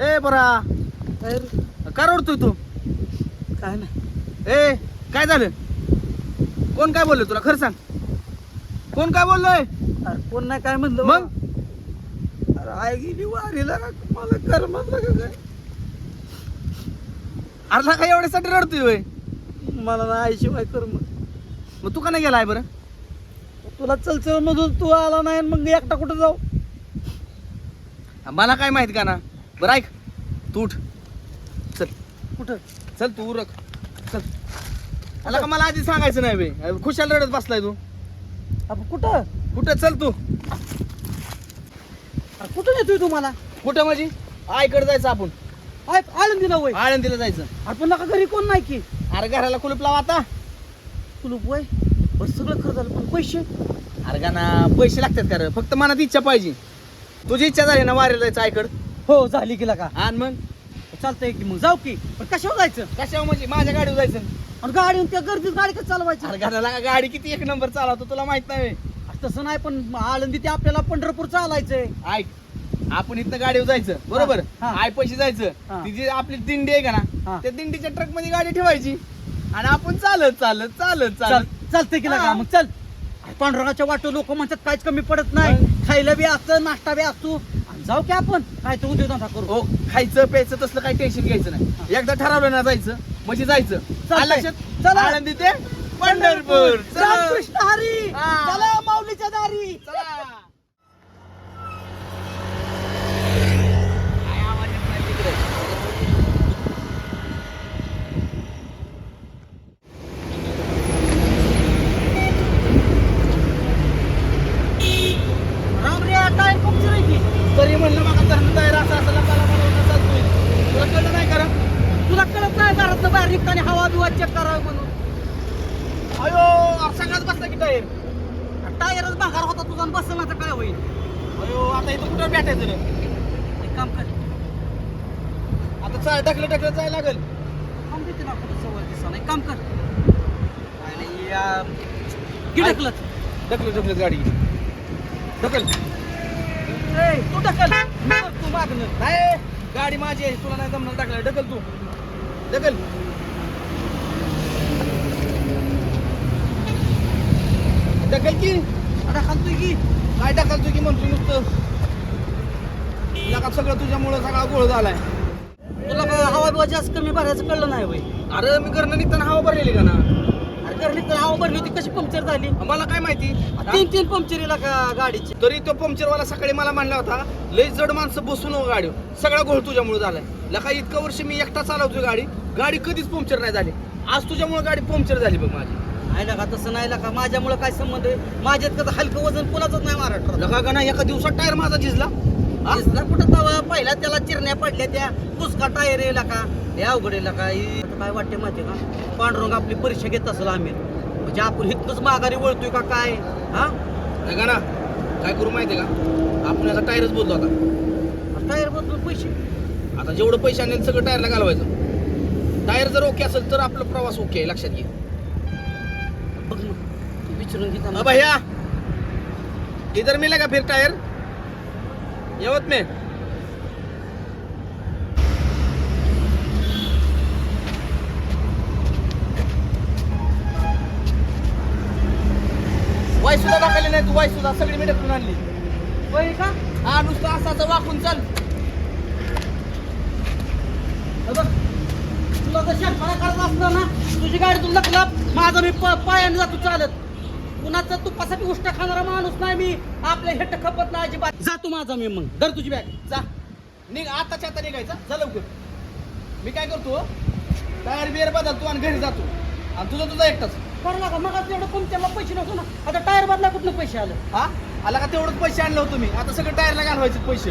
ए बरा काय? का रडतोय तू? काय नाही. ए काय झालं? कोण काय बोललं तुला? खरं सांग. कोण काय बोललोय? अरे कोण नाही काय म्हणलं? मग? अरे आई गेली वारीला. मला कर म्हणलं काय? अरला काय एवढ्यासाठी रडतोय होय. मला ना आईशिवाय कर मग. मग तू का नाही गेलाय बरं? तुला चलचल मधून तू आला नाही आणि मग एकटा कुठं जाऊ? मला काय माहीत का ना बरं ऐक. तू उठ. चल. कुठं? चल तू उरक. चल. आला का मला आधी सांगायचं नाही बे. खुशाल रडत बसलाय तू. आपण कुठं? कुठं? चल तू. अरे कुठं नेतोय तू मला? कुठं म्हणजे आईकडे जायचं आपण. आय आळंदीला वय. आळंदीला जायचं. अरे पण नका घरी कोण नाही की. अरे घराला कुलूप लाव आता. कुलूप वय? बस सगळं खरं झालं. पण पैसे? अरे का ना पैसे लागतात का रे? फक्त मनात इच्छा पाहिजे. तुझी इच्छा झाली ना वारीला जायचं आईकड? हो झाली की का आणि मग? चालतंय की मग. जाऊ की. पण कशावर जायचं? कशावर म्हणजे? माझ्या गाडीवर जायचं. आणि गाडी त्या गर्दीत गाडी कसं चालवायची? अरे घराला गाडी किती एक नंबर चालवतो तुला माहीत नाही. तसं नाही पण आळंदी ते आपल्याला पंढरपूर चालायचंय. ऐक आपण इथं गाडीवर जायचं बरोबर? हा. आय पैसे जायचं. ती जी आपली दिंडी आहे का हा. ना त्या दिंडीच्या ट्रकमध्ये गाडी ठेवायची. आणि आपण चालत चालत चालत चाल चालत. चालतंय की हा. का मग चल. अरे पांडुरंगाच्या वाटो लोक म्हणतात काहीच कमी पडत नाही. खायला बी असतं नाश्ता बी असतो जाऊ की आपण. काय तर उद्योगधंदा करू. हो खायचं प्यायचं तसलं काही टेन्शन घ्यायचं नाही. एकदा ठरवलं ना जायचं म्हणजे जायचं. चालतंय. आलं लक्षात? चला. आळंदी ते पंढरपूर. चला. रामकृष्ण हरी. हा. चला माऊलीच्या दारी चला. काय आवाज येत नाही तिकडे? राम रे टायर पंक्चर आहे की तरी म्हणलं मग धरण तयार असं असं लपाला बनवून चालतोय तुला कळलं नाही करा तुला कळत नाही घरात बाहेर निघताना हवा बिवा चेक करावं म्हणून अयो सगळ्यात बसला की टायर टायरच भागार होता तुझा आणि बसला तर काय होईल अयो आता इथं कुठं भेटायचं रे एक काम कर आता चाल ढकलं ढकलं जायला लागेल काम देते ना कुठं सवय दिसा एक काम कर काय नाही, या- की. ढकलत? ढकलं ढकलं गाडी. ढकल. तू ढकल. करतो मागणं नाही गाडी माझी आहे. तुला नाही जमणार ढकला ढकल तू. ढकल. ढकल की? ढकलतोय की? काय ढकलतो की म्हणतो नुसतं? लगा सगळं तुझ्यामुळं सगळा गोळ झालाय. तुला काय हवा बिवा जास्त कमी भरायचं कळलं नाही होय अरे मी घरनं निघताना हवा भरलेली का ना? घरी तर हवा भरली होती. कशी पंक्चर झाली? मला काय माहिती? तीन तीन पंक्चरीला का गाडीची? तरी तो पंक्चरवाला सकाळी मला म्हणला होता लय जड माणसं बसून हो गाडीवर. सगळा गोळ तुझ्यामुळे झालाय. लका इतकं वर्ष मी एकटा चालवतोय गाडी. गाडी कधीच पंक्चर नाही झाली. आज तुझ्यामुळे गाडी पंक्चर झाली बघ माझी. नाही लका तसं नाही लका. माझ्यामुळे काय संबंध आहे? माझ्यात कसं हलकं वजन कोणाचंच नाही महाराष्ट्रात. लका का नाही एका दिवसात टायर माझा झिजला. कुठं तवा? पहिला त्याला चिरण्या पडल्या त्या. कुसका टायर येला का हे अवघड येला का हे आता काय वाटते माहिती का? पांडुरंग आपली परीक्षा घेत असेल आम्ही. म्हणजे आपण इतकंच माघारी वळतोय का काय? हा? लका ना? काय करू माहितीये का? आपण याचा टायरच बदलू आता. टायर बदलून पैसे. आता जेवढं पैसे आणेल सगळं टायरला घालवायचं. टायर जर ओके असेल तर आपला प्रवास ओके आहे लक्षात घे. बघ मग तू विचारून घेता भैया इधर मिलेगा फिर टायर यवत में. वाय सुद्धा दाखवली नाही तू वाय सुद्धा सगळी मी ढकलून आणली. होय का? हा नुसतं असाच वाकून चाल. हे बघ तुला जर शेतमाळा करत असलं ना तुझी गाडी तुला लकला माझा मी प- पायाने जातो चालत. कुणाचा तुपासाठी उष्ट खाणारा माणूस नाही मी आपल्या हेट खपत नाही अजिबात. जातो माझा मी मग धर तुझी बॅग जा. निघ आताच्या आता निघायचा. जा लवकर. मी काय करतो टायर बिअर बदलतो आणि घरी जातो. आणि तुझं तुझा एकटाच. करला का मग एवढं पंक्चरला पैसे नव्हतो ना. आता टायर बदला कुठनं पैसे आलं? हा? आला का तेवढंच पैसे आणलं होतं मी. आता सगळं टायरला घालवायचे पैसे.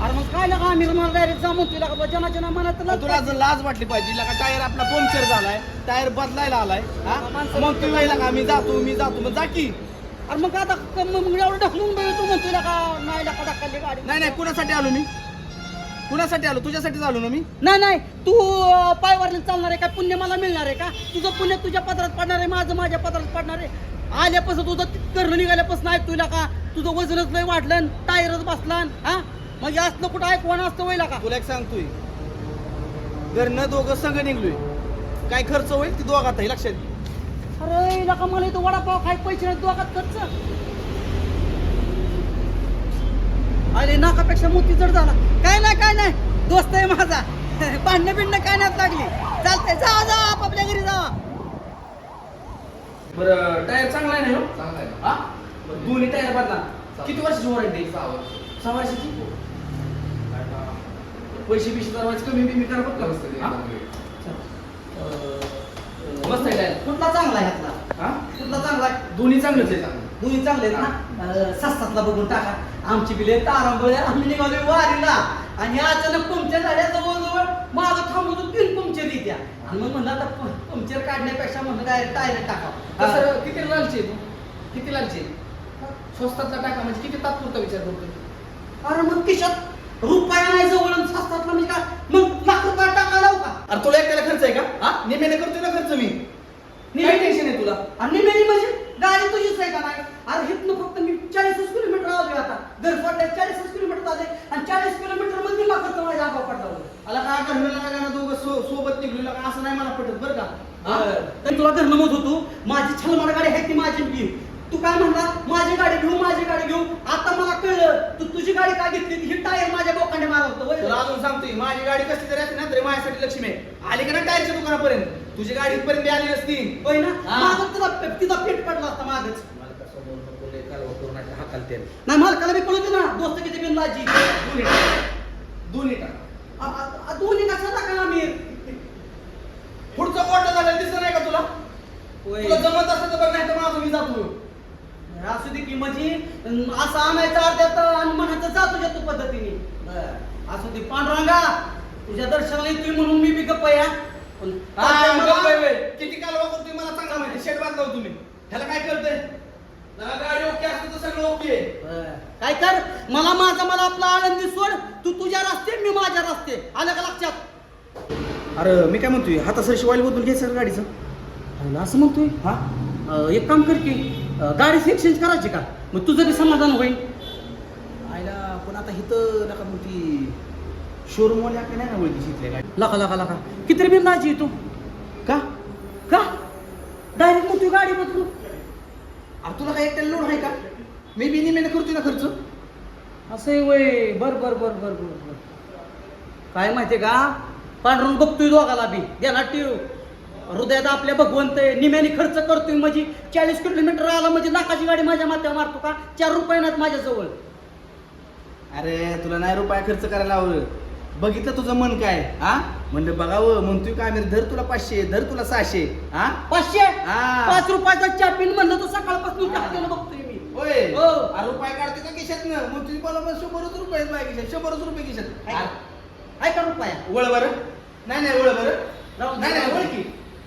अरे मग काय लागा आम्ही मला डायरेक्ट जामून तुला का जना जना मनात मग तुला जर लाज वाटली पाहिजे का टायर आपला पंक्चर झालाय टायर बदलायला आलाय हा? मग तू वेळेला का मी जातो मी जातो मग जा की. अरे मग आता मग एवढं ढकलून बघ तू म्हणतो का नाही लाका ढकलली गाडी? नाही नाही कुणासाठी आलो मी? कुणासाठी आलो? तुझ्यासाठीच आलो ना मी? नाही नाही. तू अं, पायवारीला चालणार आहे का? पुण्य मला मिळणार आहे का? तुझं पुण्य तुझ्या पदरात पडणार आहे माझं माझ्या पदरात पडणार आहे. आल्यापासून तुझं करणं निघाल्यापासून ऐक तुला का? तुझं वजनच लय वाढलं टायरच बसला हा? म्हणजे असलं कुठं आहे कोण असतं वयला का? तुला एक सांगतोय. घरनं दोघं संघ निघलोय. काय खर्च होईल? ती दोघात आहे लक्षात घे. अरे नका मला इथं वडापाव खाय पैसे नाही दोघात खर्च? अरे नाकापेक्षा मोती जड झाला. काय नाही काय नाही. दोस्त आहे माझा. भांडणं बिंडणं काय नाही लागली. चालतंय जा जा आपापल्या घरी जा. बरं टायर चांगला आहे ना ह्यो? चांगला आहे. हा? बरं, दोन्ही टायर बदला. किती वर्षाची वॉरंटी सहा वर्ष. सहा वर्षाची? पैसे बिशे दरवाजे कमी बिमी करा बघ का? हा? अं, मस्त आहे टायर. कुठला चांगला आहे ह्यातला? हा? कुठला चांगला आहे? दोन्ही चांगलंच आहे. चांगलं. दोन्ही चांगले आहेत ना? अं, सस्तातला बघून टाका. आमची बिले तारांबळे आम्ही निघालो वारीला. आणि अचानक पंक्चर झाल्या जवळजवळ माझं थांबून तीन पंक्चर येत्या. आणि मग म्हणलं आता पंक्चर काढण्यापेक्षा म्हणलं काय टायर टाका. सर किती लालची तू किती लालची स्वस्तातला टाका म्हणजे किती तात्पुरता विचार करतोय? अरे मग खिशात रुपया नाही जवळ आणि सस्तातला म्हणजे काय? मग लाख रुपया टाका लावू का? अरे तुला एकट्याला खर्च आहे का? हा? नेमेने करतोय ना खर्च मी? काय टेन्शन आहे तुला? आणि मेरी म्हणजे गाडी तुझीच आहे का नाही? अरे हिथनं फक्त मी चाळीसच किलोमीटर आलोय आता घर सोडल्या चाळीसच किलोमीटर आले आणि चाळीस किलोमीटरमध्ये मला खर्च माझ्या आगाव पडला आला काय करणार का ना दोघं सो- सोबत निघलो का असं नाही मला पटत बरं का? तर तुला घर नमत होतो. माझी छलमाड गाडी आहे ती माझी घेऊ तू काय म्हणला? माझी गाडी घेऊ माझी गाडी घेऊ. आता मला कळलं. तू तुझी गाडी काय घेतली? ही टायर माझ्या बोकांडे मारवतो अजून सांगतोय माझी गाडी कसली तरी असते ना तरी माझ्यासाठी लक्ष्मी आहे. आली का ना टायरच्या दुकानापर्यंत? तुझी गाडी इथपर्यंत आली नसती. होय ना. माझं तुला तिचा पेट पडला असता माझच नाही मालकाला मी कळू दे ना? दोस्त किती बिन लाजी. दोन्ही टाक दोन्ही टाक आ- आ- आ- दोन्ही कसा टाका आम्ही पुढचं मोठं झालं दिसत नाही का तुला होय. तुला जमत असतं तर बघ नाही तर माझं मी जातो. असू दे की म्हणजे असं आणायचं अर्ध्यात आणि म्हणायचं जा तुझ्या तू पद्धतीने. असू दे पांडुरंगा तुझ्या दर्शनाला येतोय म्हणून मी बी गप्प या पण काय गप्प आहे बे. किती कालवा करतोय मला चांगला माहिती शेट बांधला हो तुम्ही. ह्याला काय कळतंय जरा गाडी ओके असतं तर सगळं ओके आहे. बरं. काय कर? मला माझा मला आपला आनंदी सोड. तू तुझ्या रस्ते मी माझ्या रस्ते. आलं का लक्षात? अरे मी काय म्हणतोय? हाता सर शिवायला बदलून घ्यायचं गाडीचं. असं म्हणतोय? हा? अं, एक काम कर की अं, गाडी एक्सचेंज करायची का? मग तुझं बी समाधान होईल. आयला पण आता इथं नका मग ती शोरूम वाले आपल्या नाही ना ओळखी इथल्या गाडी. लका लका लका. किती बिल लाजी तू? का? का? डायरेक्ट मग तू गाडी बदलू. अरे तुला काय एकट्याला लोड आहे का? मी बी निमेने करतोय ना खर्च. असं आहे वय. बर बर बर बर बर बर. काय माहितीये का? पांढरून बघतोय दोघाला बी. गेला टिव हृदयात आपल्या भगवंत आहे. निम्याने खर्च करतोय म्हणजे चाळीस किलोमीटर आला म्हणजे लाखाची गाडी माझ्या माथ्यावर मारतो का? चार रुपये नाहीत माझ्याजवळ. अरे तुला नाही रुपया खर्च करायला आवडत बघितलं तुझं मन काय? हा? म्हणलं बघावं. म्हणतोय काय मी धर तुला पाचशे धर तुला सहाशे. हा? पाचशे? हा. पाच रुपयाचा चहा पिन म्हणलं तर सकाळपासून टाकलेलं बघतोय मी. होय. हो. अरे रुपये काढते का खिशात ना मग तुम्ही बोला शंभरच रुपये आहेत माझ्या खिशात. शंभरच रुपये खिशात. आहे आहे का रुपया. वळ बरं. नाही नाही वळ बरं. राहू दे. नाही नाही वळ की.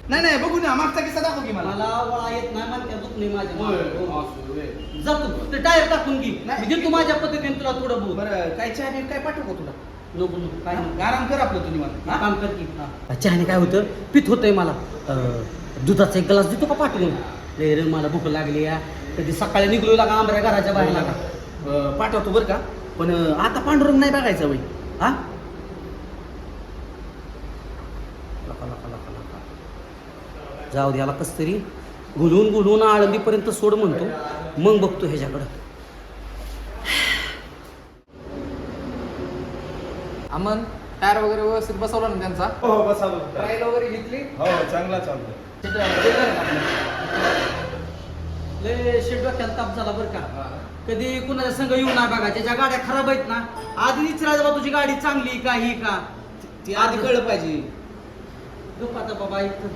नाही नाही बघू ना मागचा किस्सा दाखव की मला. मला वळा येत नाही म्हणत्या दुख नाही माझ्या होय, मागं. असू दे. जातो ते टायर टाकून घे. नाही. म्हणजे तू माझ्या पद्धतीने तुला थोडं बोल. बरं काय चहा बी काय पाठवू का तुला? नको नको काय नको. आराम कर आपलं तुम्ही मला. एक काम कर की. चहाने काय होतं? पित होतंय मला. अं, दुधाचा एक ग्लास देतो का पाठवून? रे रे मला भूक लागली या. कधी सकाळी निघलो लागा आंबऱ्या घराच्या बाहेर लागा. पाठवतो बरं का. पण अं, आता पांडुरंग नाही बघायचा वय हा लका, लका, लका, जाऊ द्याला कस तरी गुलून गुलून आळंदीपर्यंत सोड म्हणतो. मग बघतो ह्याच्याकडं. अमन टायर वगैरे व्यवस्थित बसवला ना त्यांचा? हो बसा बसा. ट्रायल वगैरे घेतली? हो चांगला चालतोय लय शेट डोक्याला ताप झाला बरं का. कधी कुणाच्या संघ येऊ नाही बघा ज्याच्या गाड्या खराब आहेत ना. आधी विचारायचं बा तुझी गाडी चांगली का ही का? ती आधी कळलं पाहिजे. आता बाबा इथं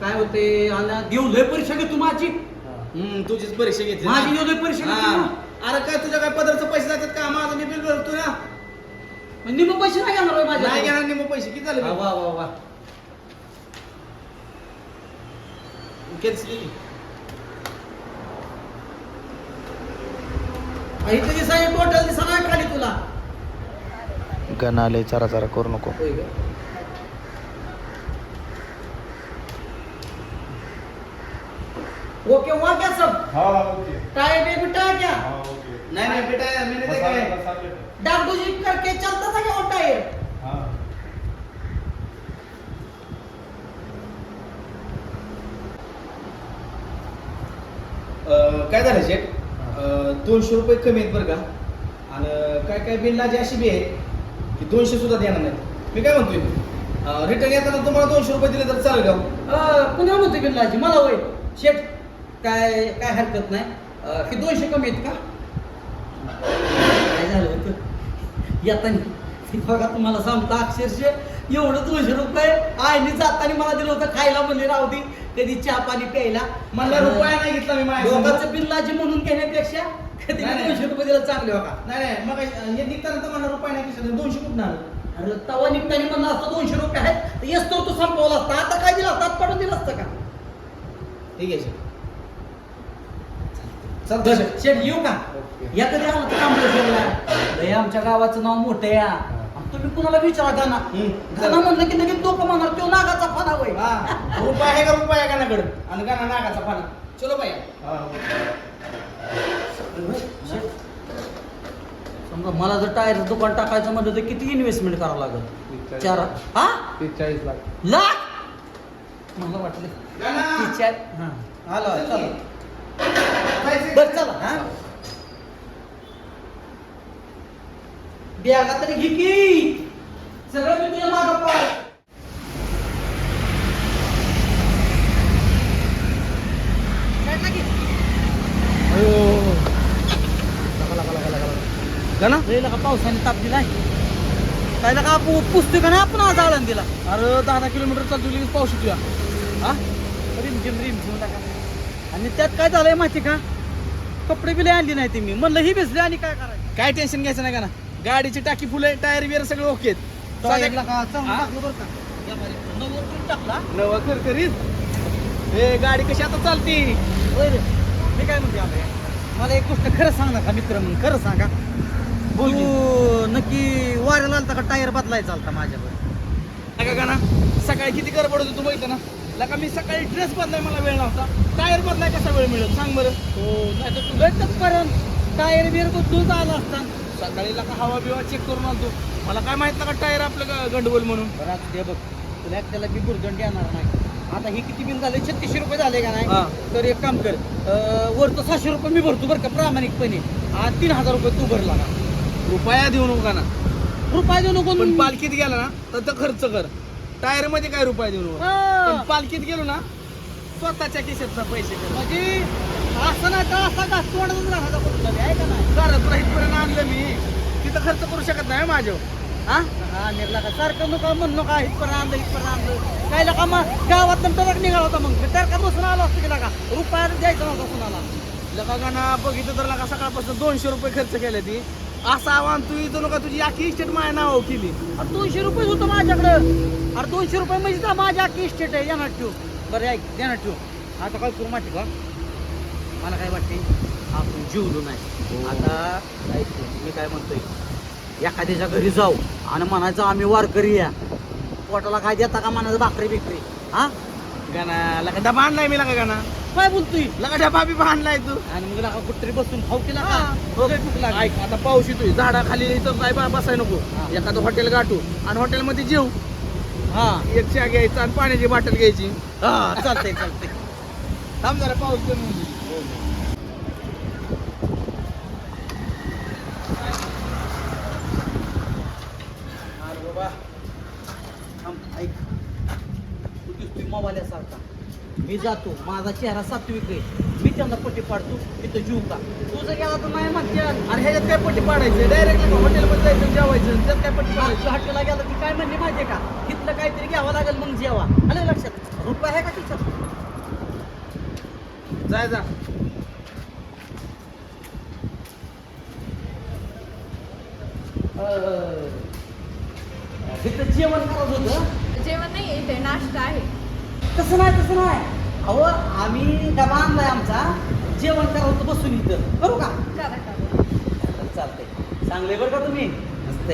काय होते? आणि देऊ लय परीक्षा घेतो माझी. हम्म, तुझीच परीक्षा घेतली माझी ना? देऊ लय परीक्षा हा. अरे काय तुझ्या काय पदरचं पैसे जातात का? माझं मी बिल भरतो ना. निम पैसे नाही घेणार होय नाही माझ्या घेणार नाही मग पैसे. किती झाले वा वा वा. कॅन्सल दिसाय टोटल दिसा नाही खाली तुला. गणाले चारा चारा करू नको. ओके हुआ क्या सब. हाँ ओके. टायर में बिठा क्या? हाँ ओके. नाही नाही बेटा मैंने देखा है ले। डागडुजी करके चलता था क्या वो टायर? हाँ. काय झालं शेट अं, दोनशे रुपये कमी आहेत बरं का? आणि काय काय बिल्लाची अशी बी आहेत की दोनशे सुद्धा देणार नाहीत. मी काय म्हणतोय? रिटर्न येताना तुम्हाला दोनशे रुपये दिले तर चालेल का? अं, पुन्हा म्हणतो बिल्लाजी मला होय. शेट काय काय हरकत नाही. हे दोनशे कमी आहेत का? काय झालं होतं? येताना. बघा तुम्हाला सांगतो अक्षरशः एवढं दोनशे रुपये आईने जाताना मला दिलं होतं खायला म्हणले राहू दे. कधी चहा पाणी प्यायला. मला रुपया नाही घेतला मी माझ्या बिल्लाजी म्हणून घेण्यापेक्षा कधी. दोनशे रुपये दिलं चांगले का नाही नाही. मग हे निघताना तर मला रुपया नाही घेतला दोनशे कुठं आलं? अरे तवा निघताना म्हणलं असतं दोनशे रुपये आहेत. तर येस तो संपवला असता. आता काय दिलं? असतं पडून दिलं असतं का? ठीक आहे बरं, चालतं शेठ येऊ का? या कधी आला तर लय आमच्या गावाचं नाव मोठं या आणि तुम्ही कुणाला विचारा गाणा हम्म. गाणं म्हणलं की लगेच लोक म्हणणार तो नागाचा फणा वय हा. रुपया आहे का? रुपया आहे गाण्याकडे आणि गाणं नागाचा पाना चलो बाया समजा मला जर टायरचं दुकान टाकायचं म्हणलं तर किती इन्व्हेस्टमेंट करावं लागेल? चार हा? तीस चाळीस लाख. लाख? मला वाटलं. गाणं हा. आलो चला जायचं. बर चला हा. बॅगा तरी घे की. सगळं मी तुझ्या मागं पाय लका पावसाने ताप दिलाय. काय लका आपण पुस्तक का नाही आपण आज आळण दिला अरे दहा दहा किलोमीटर चालतो लगेच पाऊस येतोय. हा? रिम झिम रिम झिम टाका आणि त्यात काय झालंय माहिती का? कपडे बिले आणली नाही ती मी. म्हणलं ही भिजली आणि काय करायचं? काय टेन्शन घ्यायचं नाही का ना? गाडीची टाकी फुले टायर बियर सगळं ओके टायरला का चांगलं हा? टाकलं बरं का? या बारी, नव्वद फूट टाकला. नवा कर करीत हे गाडी कशी आता चालती? होय रे. मी काय म्हणते आता मला एक गोष्ट खरं सांग ना का मित्र म्हणून खरं सांगा बोल की. तू नक्की वाऱ्याला आलता का टायर बदलायचा आलता माझ्यावर? का ना? सकाळी किती गडबड होती तू बघितलं ना? लका मी सकाळी ड्रेस बदलाय मला वेळ नव्हता. टायर बदलाय कसा वेळ मिळेल? सांग बरं. हो नाही तर तू गटच पर्यंत टायर बिर बदलून आला असता. सकाळी लका हवा बिवा चेक करून आणतो. मला काय माहीत का टायर आपलं ग- गंडगोल म्हणून? बरं ते बघ. तुला त्याला मी बुरदंड येणार नाही. आता ही किती बिल झाले? छत्तीसशे रुपये झाले का. नाही? तर एक काम कर. अं, वरचं सहाशे रुपये मी भरतो बरं का प्रामाणिकपणे. आज तीन हजार रुपये तू भरला का? रुपया देऊ नका ना? रुपये देऊ नको. पण पालखीत गेला ना तर तो खर्च कर. टायरमध्ये काय रुपया देऊ नको हा. पण पालखीत गेलो ना स्वतःच्या खिशातनं पैसे म्हणजे असं नाही तर असा का तोंडातच राहता झाले आहे का नाही? इथपर्यंत आणलं मी. तिथं खर्च करू शकत नाही माझ्या हा? हा निर्ला का? सारखं नको म्हणू नका इथपर्यंत आणलं आणलं. काय लका मग गावात निघाला होता मग. टरका बसून आलो असतो की द्यायचा नव्हता कुणाला. लगा गाणं बघितलं तर लगा सकाळपासून दोनशे रुपये खर्च केले ती. असं आव्हान तू इथं नका तुझी आखी इस्टेट माझ्या नाव केली. अरे दोनशे रुपये होतं माझ्याकडं. अरे दोनशे रुपये म्हणजे तर माझ्या अख्खी इस्टेट आहे देणार ठेव. बरं ऐक देणार ठेव. आता काय करू माहिती का? मला काय वाटते आपण जीवलो नाही. आता ऐक मी काय म्हणतोय एखाद्याच्या घरी जाऊ आणि म्हणायचं आम्ही वारकरी या. पोटाला काय देता का म्हणायचं भाकरी बिकरी हा? गाणा लगा डबा आणलाय मी लगा गाणा. काय बोलतोय? लगा डबा बी आणलाय तू. आणि मग नका कुठतरी बसून खाऊ केला हा. का लय भूक लागली. ऐक आता पाऊस येतोय. झाडाखाली इथं काय बा- बसाय नको. एखादं हॉटेल गाठू. आणि हॉटेलमध्ये जेव हा. एक चहा घ्यायचा आणि पाण्याची बाटल घ्यायची. हा चालतंय चालतंय. थांब जरा पाऊस कमी होऊ दे. अरे बाबा थांब, ऐक तू दिसतोय मोबाईलसारखा मी जातो. माझा चेहरा सात्विक आहे. मी त्यांना पट्टी पाडतो. तिथं जीव का? तू जर गेला तर नाही म्हणते आणि ह्याच्यात काय पट्टी पाडायची? डायरेक्ट हॉटेलमध्ये जायचं जेवायचं. त्यात काय पट्टी पाडायची? हॉटेलला गेला की काय म्हणणे माहितीये का? तिथलं काहीतरी घ्यावं लागेल मग जेवा. आलं लक्षात? रुपये आहे का तिथं जाय जा. तिथं जेवण करत होतं? जेवण नाही इथे नाश्ता आहे. तसं नाही तसं नाही. अहो आम्ही डबा आणलाय आमचा. जेवण होतं बसून इथं. करू का? चालतंय. चांगले बरं का तुम्ही? मस्त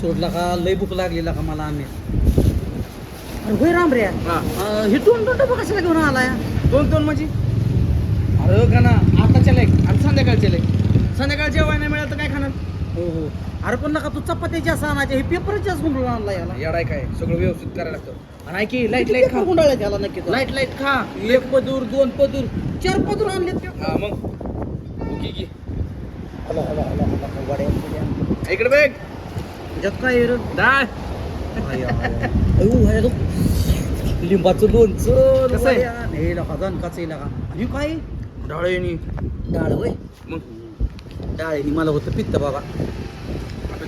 सोडला का? लय भूक लागलेला का मला आम्ही? अरे होय राम रे. हा. हे दोन दोन डबा कशाला घेऊन आलाय? दोन दोन म्हणजे? अरे का ना आताच्या लेक आणि संध्याकाळचे लेक संध्याकाळ जेवाय नाही मिळालं तर काय खाणार? हो हो. अरे पण नका तू चपात्याच्या असं आणायचे हे पेपरच्या गुंडळून आणला याला. येडाय काय सगळं व्यवस्थित करायला लागतं. आणि ऐकी लाइट लाइट खा. गुंडाळ्या त्याला नक्की लाइट लाइट खा. एक पदूर दोन पदूर चार पदूर आणलेत ते. हा मग. ओके की हला, हला, हला, हला, गाड्या. इकडे बघ. त्याच्यात काय आहे रे? डाळ. लिंबाचं लोणचं कसं आहे? हे लका दणकाचं लका आणि काय डाळेनी डाळ होय? मग? डाळ ही मला होतं पित्त बाबा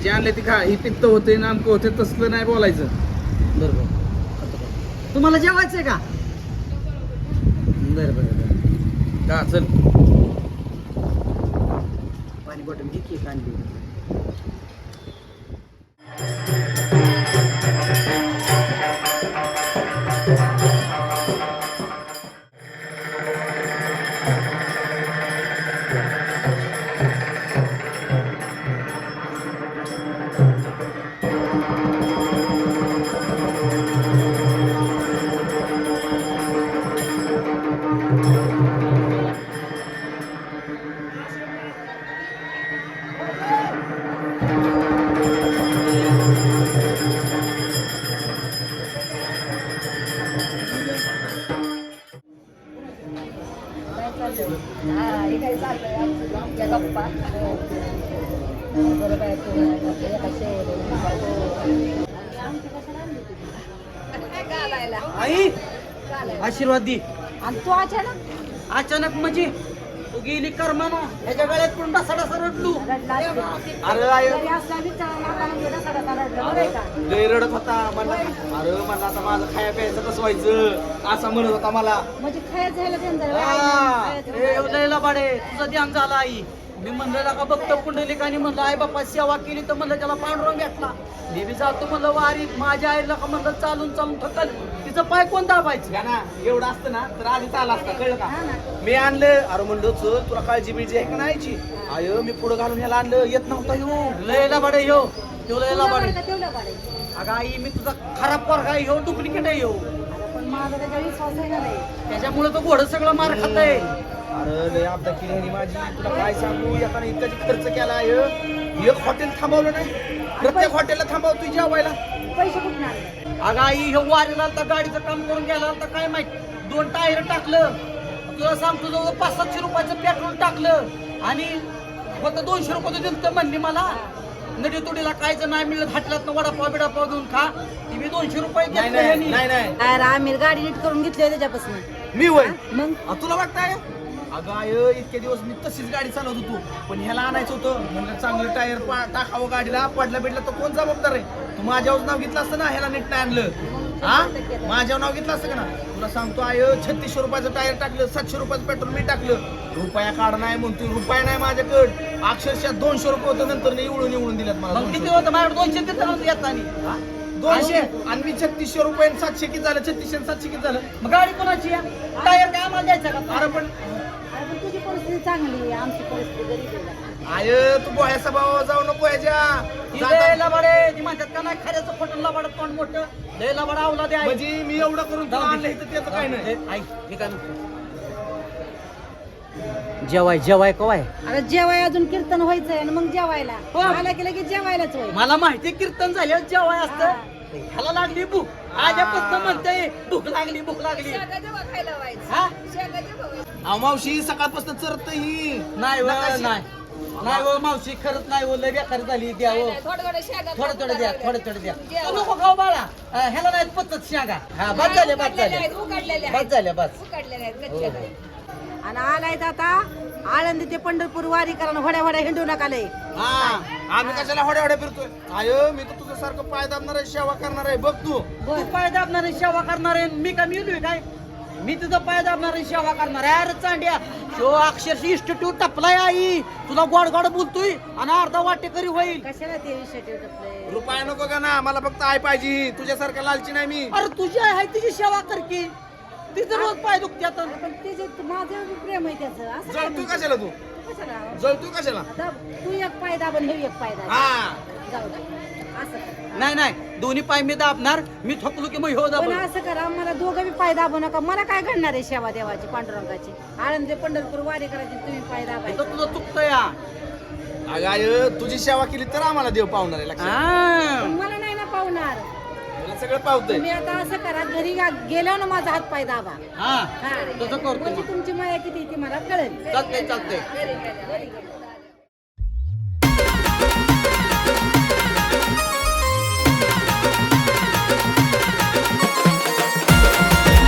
जे आणले ते खा ही पित्त होते नामकं होते तसलं नाही बोलायचं. बरोबर. तुम्हाला जेवायचंय का? बरं बरं बरं. का चल. पाणी बॉटल घे की आणली हा, आई. आशीर्वाद दे. आणि तू अचानक? अचानक म्हणजे तू गेली कर्माना ह्याच्या गळ्यात पण डसा डसा रडलू. अरे का? लय रडत होता मला अरे मला आता माझं खाया प्यायचं कसं व्हायचं? असा म्हणत होता मला. म्हणजे खायचं झालं त्यांचं आ, खायचं ए, झालं. लयला बाडे तुझं ध्यान झालं आई. मी म्हणलं का बघतो पुंडलिकाने म्हणलं आई बाप्पा सेवा केली तर म्हणलं त्याला पांडुरंग भेटला. मी बी जातो म्हणलं वारीत माझ्या आईला का म्हणलं चालून चालून थकल. तिचं पाय कोण दाबायचं? ना एवढं असतं ना तर आधीच आला असता कळलं का. मी आणलं अरे म्हणलं चल तुला काळजी बिळजी आहे का नाहीची आय मी पुढे घालून ह्याला आणलं येत नव्हता येऊ लयला बाडे ह्यो तो लयला बाडे. अगं आई मी तुझा खराब पोरगा आहे ह्यो डुप्लिकेट आहे ह्यो. अरे पण माझा त्याच्या विश्वास आहे ना नाही. त्याच्यामुळे तो घोडं सगळं मार खात आहे अरे लय आपदा केली ह्यानी माझी. तुला काय सांगू? एकाने इतका खर्च केला आय एक हॉटेल थांबवलं नाही. प्रत्येक हॉटेलला थांबव तू जेवायला. पैसे कुठून आणले अगं आई ह्यो वारीला तर गाडीचं काम करून गेला तर काय माहीत? दोन टायर टाकलं. तुला सांगतो जवळ पाच सातशे रुपयाचं पेट्रोल टाकलं. आणि फक्त दोनशे रुपये दिलं तर म्हणली मला. नदी तुडीला कायचं नाही मिळत हाटलात वडापाव बिडापाव घेऊन खा. ती मी दोनशे रुपये नाही घेतले नाही ह्यांनी. नाही नाही. अरे आम्ही गाडी नीट करून घेतली त्याच्यापासून मी वय मग? तुला वाटतंय? अगं आय इतके दिवस मी तशीच गाडी चालवत होतो. पण ह्याला आणायचं होतं. म्हणलं चांगलं टायर पा- टाकावं गाडीला. पडला बिडला तर कोण जबाबदार आहे? तू माझ्यावर नाव घेतलं असतं ना ह्याला नीट नाही आणलं. हा? माझ्यावर नाव घेतलं असतं का ना? तुला सांगतो आय छत्तीसशे रुपयाचं टायर टाकलं सातशे रुपयाचं पेट्रोल मी टाकलं. रुपया काढ नाही म्हणतोय रुपया नाही माझ्याकडं. अक्षरशः दोनशे रुपये होतं नंतर निवडून निवडून दिल्यात मला किती. होतं? माझ्याकडे दोनशे तिथं नव्हतं येत आणि? दोनशे? आणि मी छत्तीसशे रुपये सातशे किती झालं? छत्तीसशे सातशे किती झालं? मग गाडी कोणाची? टायर काय आम्हाला द्यायचा का? अरे पण अरे पण तुझी परिस्थिती चांगली आहे आमची परिस्थिती गरीब आहे आय तू बोळ्या सभावा जाऊ नको जाता- लय लबाडे ती म्हणतात का नाही खऱ्याचं खोटं लबाड तोंड मोठं. लय लबाड आवला द्या म्हणजे मी एवढं करून तुला आणलं इथं त्याचं काय नाही. जेवाय जेवाय कवाय? अरे जेवाय अजून कीर्तन व्हायचंय आणि मग जेवायला. हो. आला की लगेच जेवायलाच होय. मला माहिती कीर्तन झाले जेवाय असतं. ह्याला लागली भूक. आजपासून म्हणते भूक लागली भूक लागली. हा? अहो, मावशी सकाळपासून चरत ही नाही व, नकाशी. नाही. नाही व मावशी खरंच नाही व लय बेकार झाली द्या हो. थोडं थोडं द्या थोडं थोडं द्या. नको खाऊ बाळा. अं, ह्याला नाही पचत शागा. हा बस झाले बस झाले. बस झाले बस. आणि आलाय तर आता आळंदी ते पंढरपूर वारी करा होड्या होड्या हिंडू नका लय हा आम्ही कशाला होड्या होड्या फिरतोय? आय मी तर तुझ्यासारखं पाय दाबणार आहे सेवा करणार आहे. बघ तू. तू पाय दाबणारे सेवा करणारे मी का मिळलोय काय? मी तुझं पाय दाबणारे सेवा करणार आहे. अरे चांड्या शो अक्षरशः इन्स्टिट्यूट टपलाय आई. तुला गोड गोड बोलतोय आणि अर्धा वाटेकरी होईल. कशाला ते विषय ठेवतात रुपया नको का ना मला फक्त आय पाहिजे. तुझ्यासारखं लालची नाही मी. अरे तुझी आहे तिची सेवा कर की. तिचं रोज पाय दुखत्यात पण त्याचे माझं बी प्रेम आहे त्याचं असं काय म्हणते? कशाला तू? तू कशाला? दाब, तू एक पाय दाब आणि हे एक पाय दाब हा. जाऊ दे. असं करा. नाही नाही. दोन्ही पाय मी दाबणार मी थकलो की मग हो पण दाबल असं करा मला दोघं बी पाय दाबू नका. मला काय घडणार आहे सेवा देवाची पांडुरंगाची? आळंदी पंढरपूर वारी करायची तुम्ही पाय तर दाबायचे तुझं चुकतं या अगं आय तुझी सेवा केली तर आम्हाला देव पावणार आहे लक्षात हा. मला नाही ना पावणार. तुला सगळं पावतंय. तुम्ही आता असं करा घरी गा- गेल्यावर ना माझा हात पाय दाबा. हा हा. तसं करतो म्हणजे तुमची माया किती ती मला कळेल. चालतंय चालतंय.